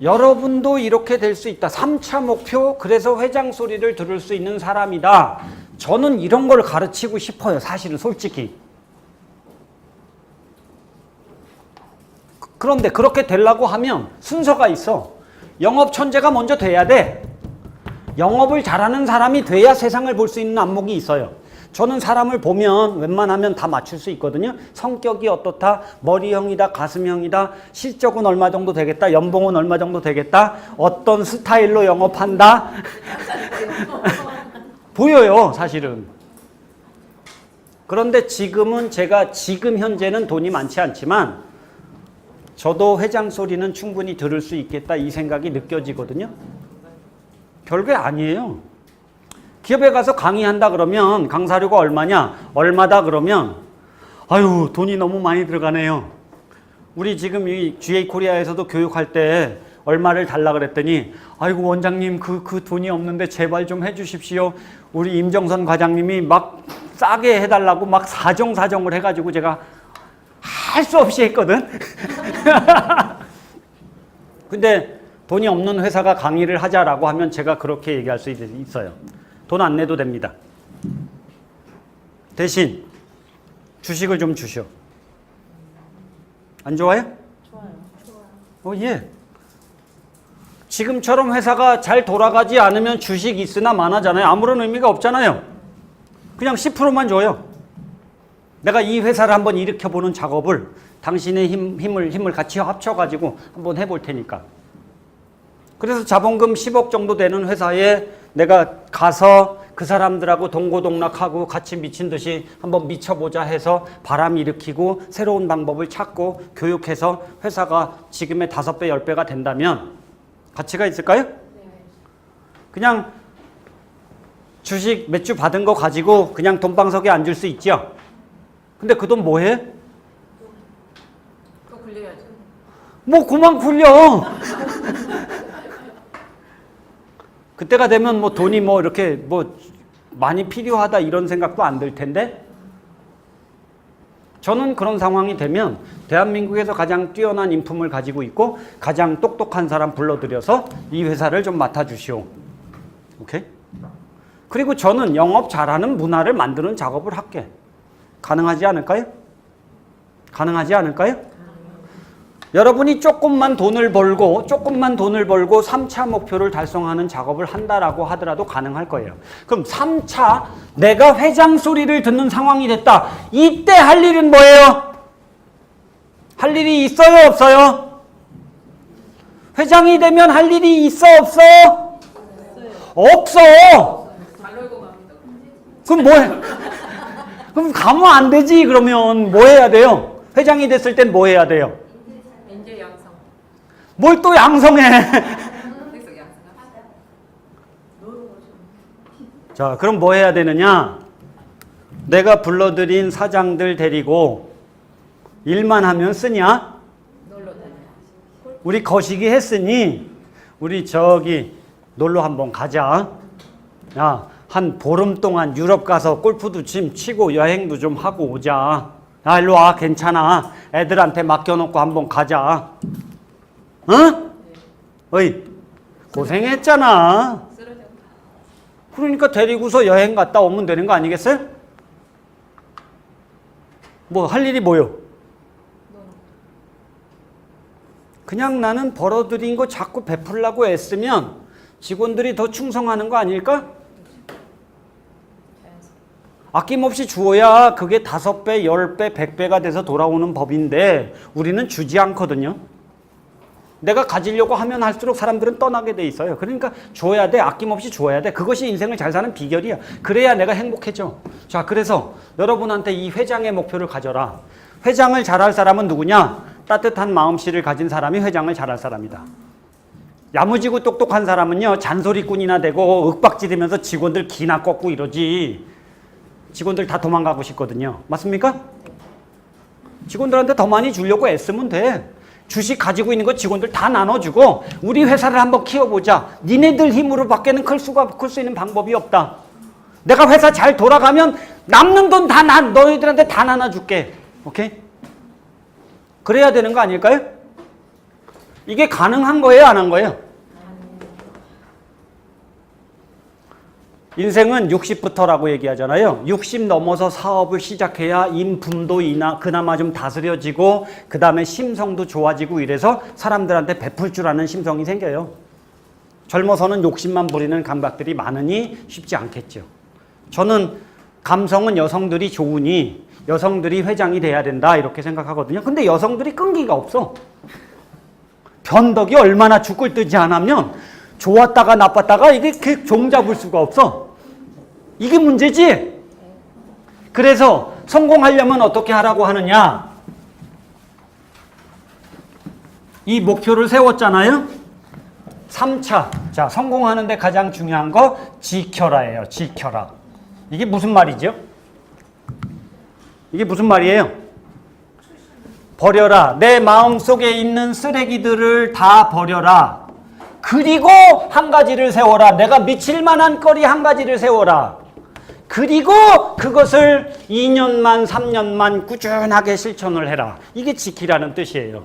여러분도 이렇게 될 수 있다. 3차 목표, 그래서 회장 소리를 들을 수 있는 사람이다. 저는 이런 걸 가르치고 싶어요. 사실은 솔직히. 그- 그런데 그렇게 되려고 하면 순서가 있어. 영업 천재가 먼저 돼야 돼. 영업을 잘하는 사람이 돼야 세상을 볼 수 있는 안목이 있어요. 저는 사람을 보면 웬만하면 다 맞출 수 있거든요. 성격이 어떻다, 머리형이다, 가슴형이다, 실적은 얼마 정도 되겠다, 연봉은 얼마 정도 되겠다, 어떤 스타일로 영업한다. 보여요, 사실은. 그런데 지금은 제가 지금 현재는 돈이 많지 않지만 저도 회장 소리는 충분히 들을 수 있겠다 이 생각이 느껴지거든요. 별게 아니에요. 기업에 가서 강의한다 그러면 강사료가 얼마냐? 얼마다 그러면 아유 돈이 너무 많이 들어가네요. 우리 지금 이 GA 코리아에서도 교육할 때 얼마를 달라 그랬더니 아이고 원장님 그그 돈이 없는데 제발 좀 해주십시오. 우리 임정선 과장님이 막 싸게 해달라고 막 사정 사정을 해가지고 제가 할 수 없이 했거든. 근데 돈이 없는 회사가 강의를 하자라고 하면 제가 그렇게 얘기할 수 있- 있어요. 돈 안 내도 됩니다. 대신 주식을 좀 주시오. 안 좋아요? 좋아요. 어, 예. 지금처럼 회사가 잘 돌아가지 않으면 주식 있으나 마나잖아요. 아무런 의미가 없잖아요. 그냥 10%만 줘요. 내가 이 회사를 한번 일으켜보는 작업을 당신의 힘, 힘을, 힘을 같이 합쳐가지고 한번 해볼 테니까. 그래서 자본금 10억 정도 되는 회사에 내가 가서 그 사람들하고 동고동락하고 같이 미친 듯이 한번 미쳐보자 해서 바람 일으키고 새로운 방법을 찾고 교육해서 회사가 지금의 다섯 배, 열 배가 된다면 가치가 있을까요? 네. 그냥 주식 몇 주 받은 거 가지고 그냥 돈방석에 앉을 수 있죠. 근데 그 돈 뭐 해? 또 굴려야죠. 뭐 그만 굴려. 그때가 되면 뭐 돈이 뭐 이렇게 뭐 많이 필요하다 이런 생각도 안 들 텐데 저는 그런 상황이 되면 대한민국에서 가장 뛰어난 인품을 가지고 있고 가장 똑똑한 사람 불러들여서 이 회사를 좀 맡아주시오. 오케이? 그리고 저는 영업 잘하는 문화를 만드는 작업을 할게. 가능하지 않을까요? 가능하지 않을까요? 여러분이 조금만 돈을 벌고 조금만 돈을 벌고 3차 목표를 달성하는 작업을 한다라고 하더라도 가능할 거예요. 그럼 3차 내가 회장 소리를 듣는 상황이 됐다. 이때 할 일은 뭐예요? 할 일이 있어요, 없어요? 회장이 되면 할 일이 있어, 없어? 없어. 그럼 뭐 해? 그럼 가면 안 되지. 그러면 뭐 해야 돼요? 회장이 됐을 땐 뭐 해야 돼요? 뭘 또 양성해? 자, 그럼 뭐 해야 되느냐? 내가 불러들인 사장들 데리고 일만 하면 쓰냐? 우리 거시기 했으니 우리 저기 놀러 한번 가자. 야, 한 보름 동안 유럽 가서 골프도 좀 치고 여행도 좀 하고 오자. 야, 일로 와. 괜찮아. 애들한테 맡겨놓고 한번 가자. 응? 어이, 고생했잖아. 그러니까 데리고서 여행 갔다 오면 되는 거 아니겠어요? 뭐 할 일이 뭐요? 그냥 나는 벌어들인 거 자꾸 베풀라고 애쓰면 직원들이 더 충성하는 거 아닐까? 아낌없이 주어야 그게 다섯 배, 열 배, 백 배가 돼서 돌아오는 법인데 우리는 주지 않거든요. 내가 가지려고 하면 할수록 사람들은 떠나게 돼 있어요. 그러니까 줘야 돼. 아낌없이 줘야 돼. 그것이 인생을 잘 사는 비결이야. 그래야 내가 행복해져. 자, 그래서 여러분한테 이 회장의 목표를 가져라. 회장을 잘할 사람은 누구냐? 따뜻한 마음씨를 가진 사람이 회장을 잘할 사람이다. 야무지고 똑똑한 사람은요, 잔소리꾼이나 되고 윽박지르면서 직원들 기나 꺾고 이러지. 직원들 다 도망가고 싶거든요. 맞습니까? 직원들한테 더 많이 주려고 애쓰면 돼. 주식 가지고 있는 거 직원들 다 나눠주고 우리 회사를 한번 키워보자. 니네들 힘으로 밖에는 클 수가 클 수 있는 방법이 없다. 내가 회사 잘 돌아가면 남는 돈 다 나 너희들한테 다 나눠줄게. 오케이? 그래야 되는 거 아닐까요? 이게 가능한 거예요, 안 한 거예요? 인생은 60부터라고 얘기하잖아요. 60 넘어서 사업을 시작해야 인품도 이나 그나마 좀 다스려지고 그 다음에 심성도 좋아지고 이래서 사람들한테 베풀 줄 아는 심성이 생겨요. 젊어서는 욕심만 부리는 감각들이 많으니 쉽지 않겠죠. 저는 감성은 여성들이 좋으니 여성들이 회장이 돼야 된다 이렇게 생각하거든요. 근데 여성들이 끈기가 없어. 변덕이 얼마나 죽을 뜨지 않으면 좋았다가 나빴다가 이게 그 종잡을 수가 없어. 이게 문제지. 그래서 성공하려면 어떻게 하라고 하느냐? 이 목표를 세웠잖아요. 3차. 자, 성공하는데 가장 중요한 거 지켜라예요. 지켜라. 이게 무슨 말이죠? 이게 무슨 말이에요? 버려라. 내 마음 속에 있는 쓰레기들을 다 버려라. 그리고 한 가지를 세워라. 내가 미칠 만한 거리 한 가지를 세워라. 그리고 그것을 2년만, 3년만 꾸준하게 실천을 해라. 이게 지키라는 뜻이에요.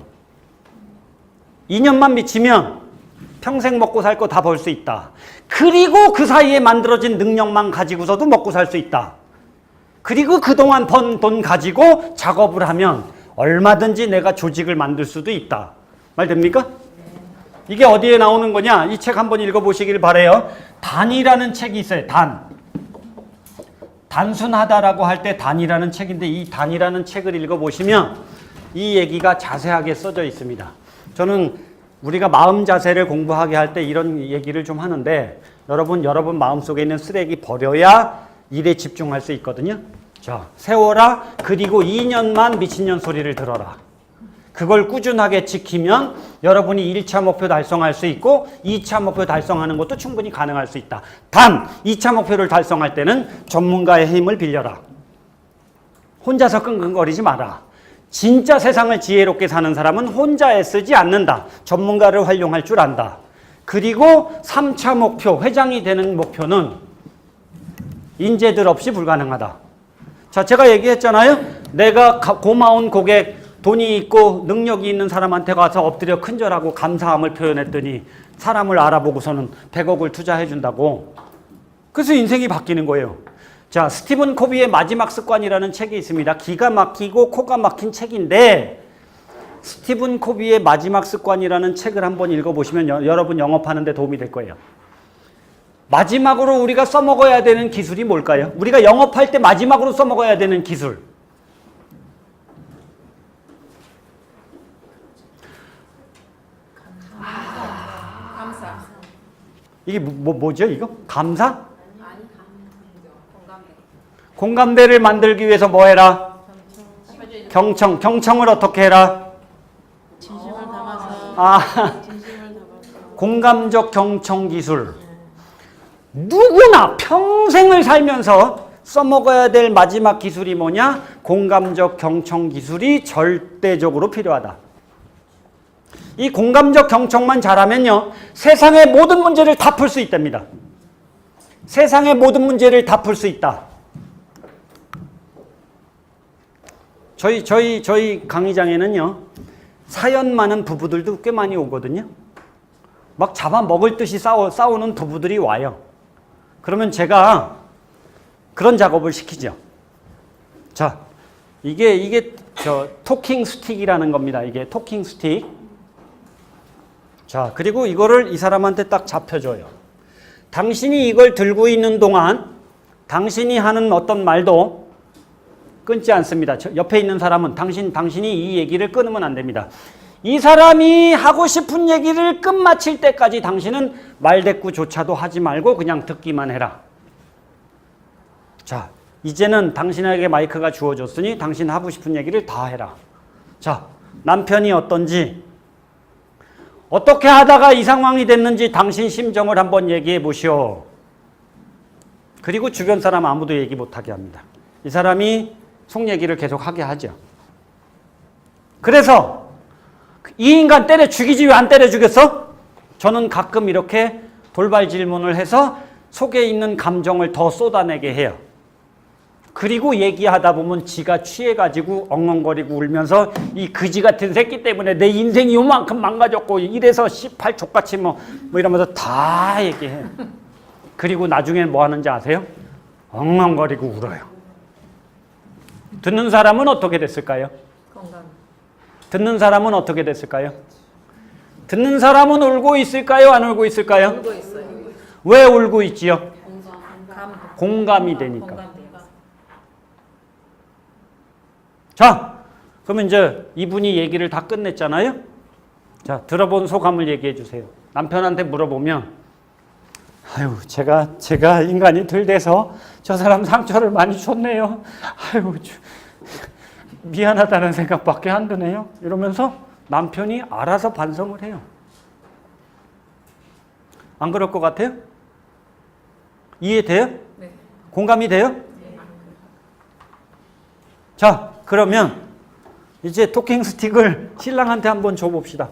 2년만 미치면 평생 먹고 살 거 다 벌 수 있다. 그리고 그 사이에 만들어진 능력만 가지고서도 먹고 살 수 있다. 그리고 그동안 번 돈 가지고 작업을 하면 얼마든지 내가 조직을 만들 수도 있다. 말 됩니까? 이게 어디에 나오는 거냐? 이 책 한번 읽어보시길 바래요. 단이라는 책이 있어요. 단. 단순하다라고 할 때 단이라는 책인데 이 단이라는 책을 읽어보시면 이 얘기가 자세하게 써져 있습니다. 저는 우리가 마음 자세를 공부하게 할 때 이런 얘기를 좀 하는데 여러분 여러분 마음속에 있는 쓰레기 버려야 일에 집중할 수 있거든요. 자, 세워라. 그리고 2년만 미친년 소리를 들어라. 그걸 꾸준하게 지키면 여러분이 1차 목표 달성할 수 있고 2차 목표 달성하는 것도 충분히 가능할 수 있다. 단 2차 목표를 달성할 때는 전문가의 힘을 빌려라. 혼자서 끙끙거리지 마라. 진짜 세상을 지혜롭게 사는 사람은 혼자 애쓰지 않는다. 전문가를 활용할 줄 안다. 그리고 3차 목표, 회장이 되는 목표는 인재들 없이 불가능하다. 자, 제가 얘기했잖아요. 내가 가- 고마운 고객, 돈이 있고 능력이 있는 사람한테 가서 엎드려 큰절하고 감사함을 표현했더니 사람을 알아보고서는 100억을 투자해 준다고. 그래서 인생이 바뀌는 거예요. 자, 스티븐 코비의 마지막 습관이라는 책이 있습니다. 기가 막히고 코가 막힌 책인데 스티븐 코비의 마지막 습관이라는 책을 한번 읽어보시면 여, 여러분 영업하는 데 도움이 될 거예요. 마지막으로 우리가 써먹어야 되는 기술이 뭘까요? 우리가 영업할 때 마지막으로 써먹어야 되는 기술. 이게 뭐, 뭐- 뭐죠 이거? 감사? 공감대를 만들기 위해서 뭐 해라? 경청. 경청을 어떻게 해라? 진심을 담아서 아, 진심을 담아서 공감적 경청 기술. 누구나 평생을 살면서 써먹어야 될 마지막 기술이 뭐냐? 공감적 경청 기술이 절대적으로 필요하다. 이 공감적 경청만 잘하면요, 세상의 모든 문제를 다 풀 수 있답니다. 세상의 모든 문제를 다 풀 수 있다. 저희 저희 저희 강의장에는요 사연 많은 부부들도 꽤 많이 오거든요. 막 잡아 먹을 듯이 싸워 싸우는 부부들이 와요. 그러면 제가 그런 작업을 시키죠. 자, 이게 이게 저 토킹 스틱이라는 겁니다. 이게 토킹 스틱. 자, 그리고 이거를 이 사람한테 딱 잡혀줘요. 당신이 이걸 들고 있는 동안 당신이 하는 어떤 말도 끊지 않습니다. 저 옆에 있는 사람은 당신 당신이 이 얘기를 끊으면 안 됩니다. 이 사람이 하고 싶은 얘기를 끝마칠 때까지 당신은 말대꾸조차도 하지 말고 그냥 듣기만 해라. 자, 이제는 당신에게 마이크가 주어졌으니 당신 하고 싶은 얘기를 다 해라. 자, 남편이 어떤지 어떻게 하다가 이 상황이 됐는지 당신 심정을 한번 얘기해 보시오. 그리고 주변 사람 아무도 얘기 못하게 합니다. 이 사람이 속 얘기를 계속 하게 하죠. 그래서 이 인간 때려 죽이지 왜 안 때려 죽였어? 저는 가끔 이렇게 돌발 질문을 해서 속에 있는 감정을 더 쏟아내게 해요. 그리고 얘기하다 보면 지가 취해가지고 엉엉거리고 울면서 이 그지 같은 새끼 때문에 내 인생이 요만큼 망가졌고 이래서 18족같이 뭐, 뭐 이러면서 다 얘기해. 그리고 나중에 뭐 하는지 아세요? 엉엉거리고 울어요. 듣는 사람은 어떻게 됐을까요? 공감. 듣는 사람은 어떻게 됐을까요? 듣는 사람은 울고 있을까요? 안 울고 있을까요? 울고 있어요. 왜 울고 있지요? 감. 공감이 되니까. 공감돼요. 자, 그러면 이제 이분이 얘기를 다 끝냈잖아요? 자, 들어본 소감을 얘기해 주세요. 남편한테 물어보면, 아유, 제가, 제가 인간이 덜 돼서 저 사람 상처를 많이 줬네요. 아유, 주- 미안하다는 생각밖에 안 드네요. 이러면서 남편이 알아서 반성을 해요. 안 그럴 것 같아요? 이해돼요? 네. 공감이 돼요? 자, 그러면 이제 토킹 스틱을 신랑한테 한번 줘봅시다.